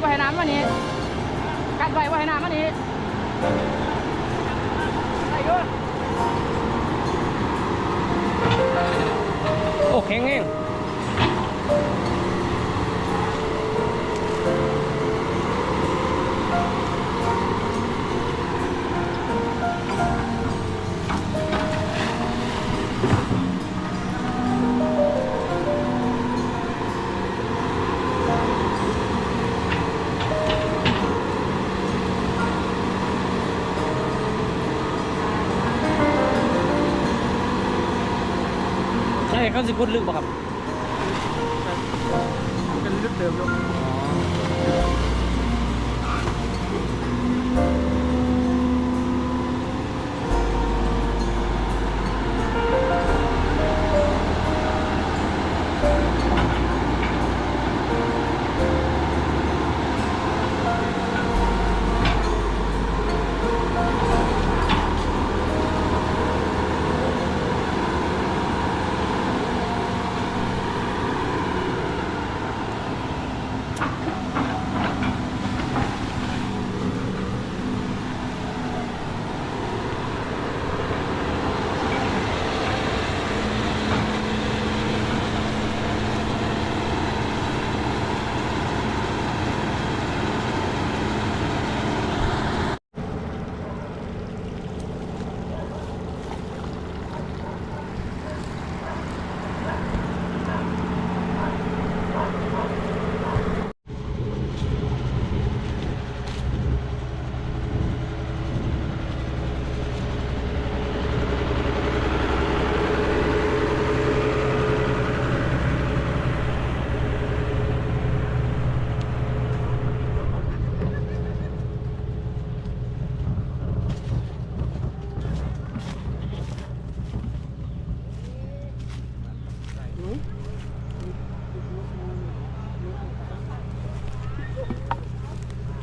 นี้ไว้ไว้ให้น้ำมานี้กัดไว้ไว้ให้น้ำมานี้ไปดูโอ้แข็งแห้ง ใช่เขาสิคุดลึกป่ะครับ เป็นลึกเติมลง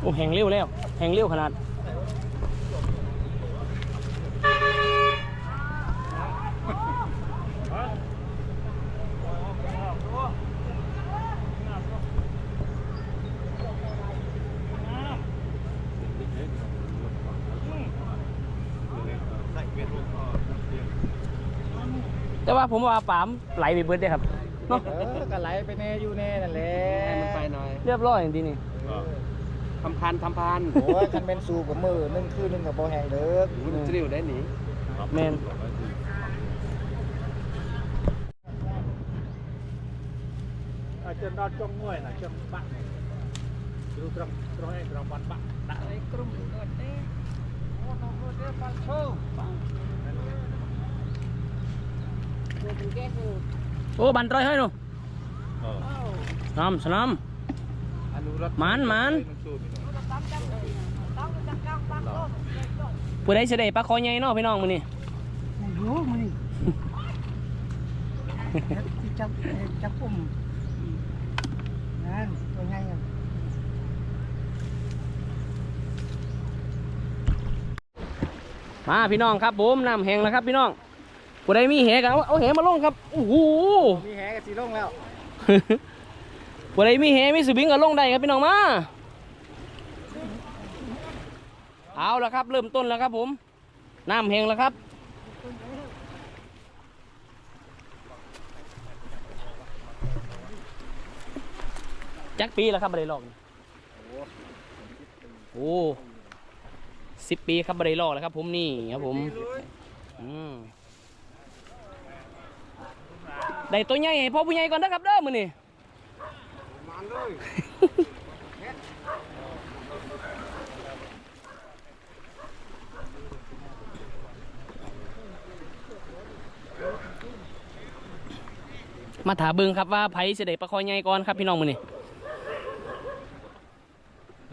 โอ้แหงเร็วแล้วแหงเร็วขนาด แต่ว่าผมว่าปามไหลไปเบิดได้ครับเนาะเออก็ไหลไปแน่อยู่แน่นั่นแหละให้มันไปหน่อยเรียบร้อยอย่างดีนี่ทำพันทำพันโอ้ยคันเป็นสูบกับมือนึ่งคืนนึงกับบ่แห้งเด้อมันจะริ้วได้หนีแมนจนดอดจงง่วยน่ะจงบักดูตรงตรงไอ้ตรงบันบักដាក់กลุ่มเกิดเด้โอ้โหเดี๋ยวฟัง โชว์ฟังโอ้บันตรอยให้หนูสนามสนามอนุรักษ์หมานหมานผู้ใดเสได็จปลาคอใหญ่เนาะพี่น้องมื้อนี้โอ้มันที่จับจับปุ่มนั่นตัวใหญ่มาพี่น้องครับผมน้ำแห้งแล้วครับพี่น้อง ผู้ใดมีเหกันเอาเอาเหมาลงครับโอ้โหมีแหกับสีลงแล้วผู้ใดมีเหมีสวิงก็ลงได้ครับพี่น้องมาเอาแล้วครับ เริ่มต้นแล้วครับผมน้ำแห้งแล้วครับจักปีแล้วครับบริลอกนี่โอ้สิบปีครับบริลอกแล้วครับ ผมนี่ครับผมอืม ได้ตัวใหญ่ให้พ่อผู้ใหญ่ก่อนนะครับเด้อมือนี่มาถามเบิงครับว่าไผเสด็จประคอยใหญ่ก่อนครับพี่น้องมือนี่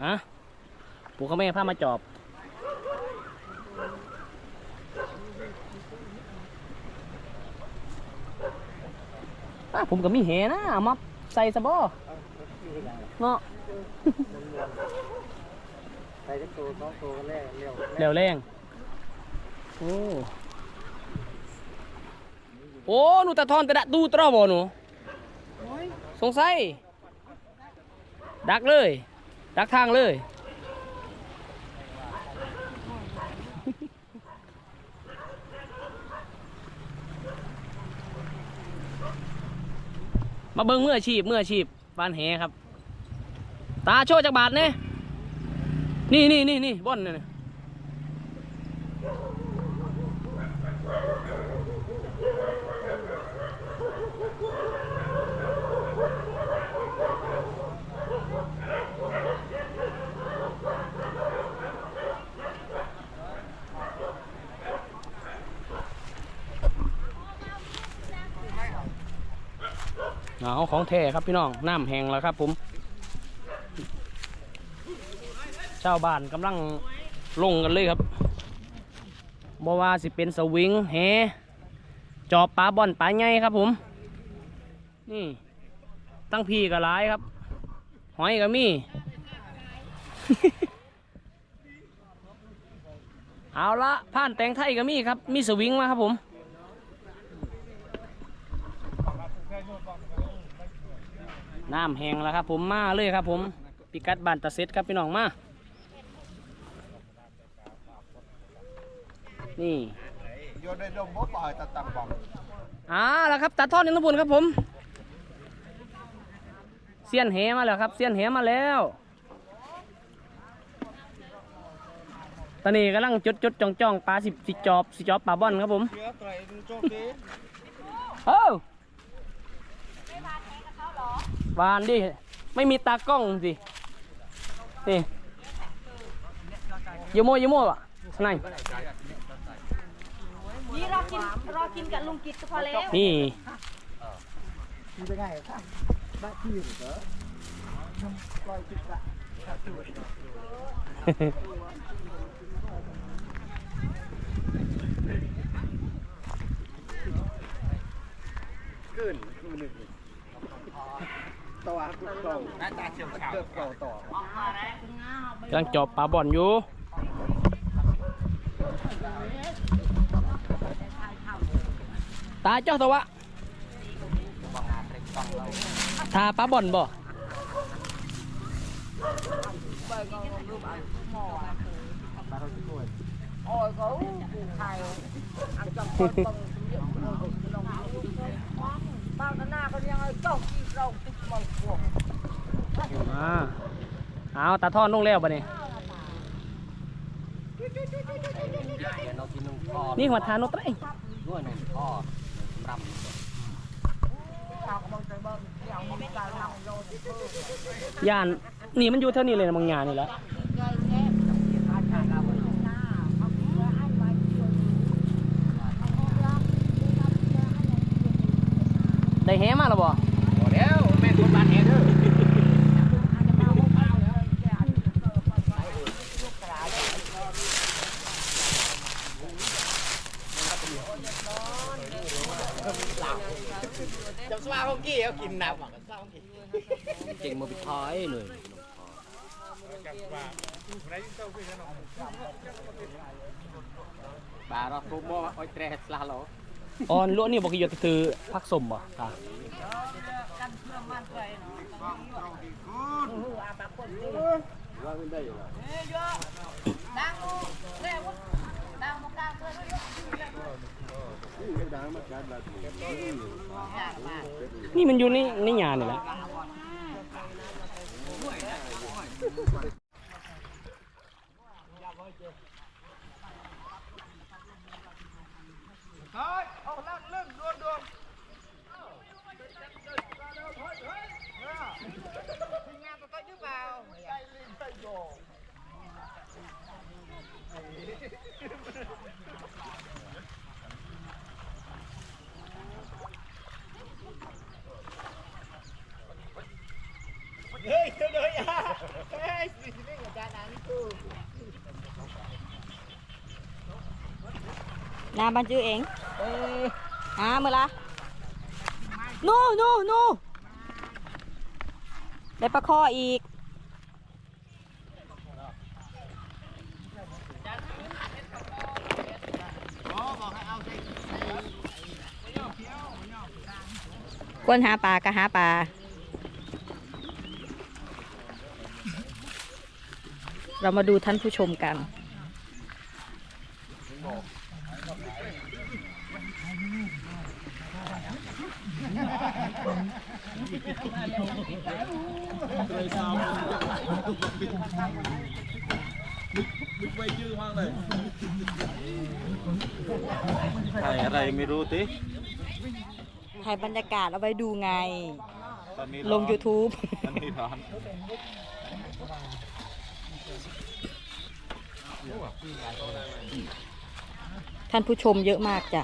ฮะปู่เขาแม่พามาจอบ อะผมก็มีแหนะเอามาใส่สะบอเนาะใส่จักตัวสองตัวกันแล้วเร็วเร็วแรงโอ้โอ้หนูตะทอนแต่ดะดูตรอบ่หนูสงสัยดักเลย ดักทางเลย มาเบิ้งมืออชีพมืออชีพบานแหครับ ตาโชว์จากบาทเนี่ยนี่นี่นี่นี่บ่อนนี่ย เอาของแท้ครับพี่น้องน้ำแห้งแล้วครับ ผมชาวบ้านกำลังลงกันเลยครับบว่าสิเป็นสวิงแหจอบปลาบอนปลาใหญ่ครับ ผม นี่ ตั้งพีก็หลายครับ หอยก็มีเอาละผ่านแตงไทยก็มีครับ มีสวิงมาครับผม น้ำแห้งแล้วครับผมมาเลยครับผมพิกัดบ้านตะเซ็ดครับพี่น้องมานี่โยนในดงบ่ปล่อยตะตังบองอ่าแล้วครับตัดทอดนินทบุญครับผมเสี้ยนเหมาแล้วครับเสี้ยนเหมาแล้วตอนนี้กำลังจดจดจ้องจ้องปลาสิบสิจอบสิจอบปลาบ่อนครับผมเสื อไตรโจกดีเอ้าหวานดิ ไม่มีตากล้องสิ นี่อยูโมอยูโมอะข้างในนี่รอกินรอกินกับลุงกิจก็พอแล้ว นี่มันจะง่ายครับบ้าที่เหรอปล่อยจิตละขึ้นคือหนึ่ง ตัวกุกองน่าจะเชื่อมเกือบเก่าต่อกำลังจอบปลาบ่อนอยู่ตาเจ้าตัววะทาปลาบ่อนบ่บ้านหน้าก็ยังไงจ้ องกินเราติดมันพวกมาเอาตาทอดลงแล้วปะเนี่ยนี่หัวทานนกไตรยานนี่มันอยู่เท่านี้เลยนะบางยานนี่แหละได้แหมาแล้วบ่ แล้วแม่คนบ้านแฮเด้อ จำ สว่าของกี้เอากินน้ำหวังกันสว่าของกี้เก่งมาปิดท้ายเลยปลาเราโปรโมทอ้อยแตรสลาโลออนลวกนี่บอกกี่หยดคือพักสมบ่ค่ะ นี่มันอยู่ในในยานนี่แหละ เอาลั่งเล่นดวนดวงงานก็ยืมเปล่าใจลิงใจโยเฮ้ยเดี๋ยวๆอย่าเฮ้ยสิสิเนี่ยจานนั้นกู นาบันจือเองเออหามือละนู่นู่นู่ได้ปลาคออีกกวนหาปลาก็หาปลาเรามาดูท่านผู้ชมกัน ถ่ายอะไรไม่รู้ติถ่ายบรรยากาศเอาไว้ดูไง ตอนนี้ลง YouTube ตอนนี้ร้อนท่านผู้ชมเยอะมากจ้ะ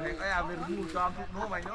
นไปเนาะ